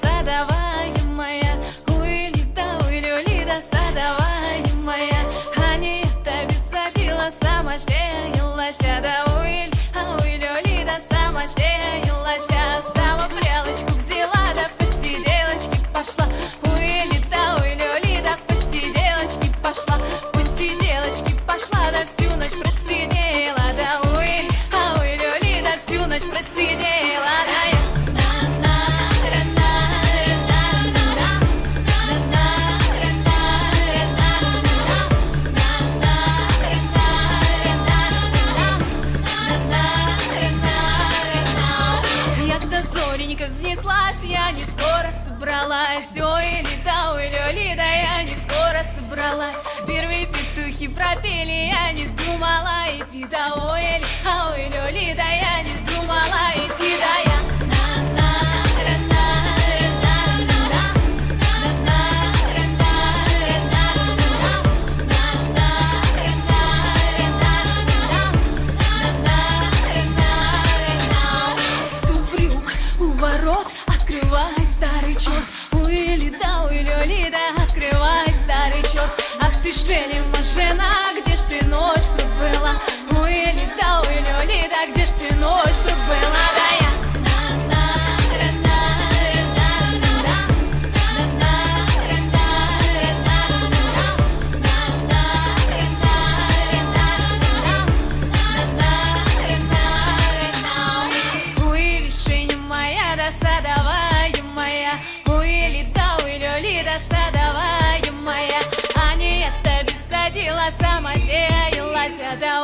Садовая моя, уй, Лида, садовая моя, а это бесадила, сама сеялась. ступеньках взнеслась Я не скоро собралась. Ой, леда, ой, лё, лида Я не скоро собралась. Первые петухи пропели Я не думала идти. До ой, а ой, чорт, уї літа, уй льоліда, кривай старий чорт, ах ты, шелли машина, где ж ты ночь прибила, уї літа, уй льоліда, где ж ты ночь прибила, да я. Задавай моя. сама сеялась, да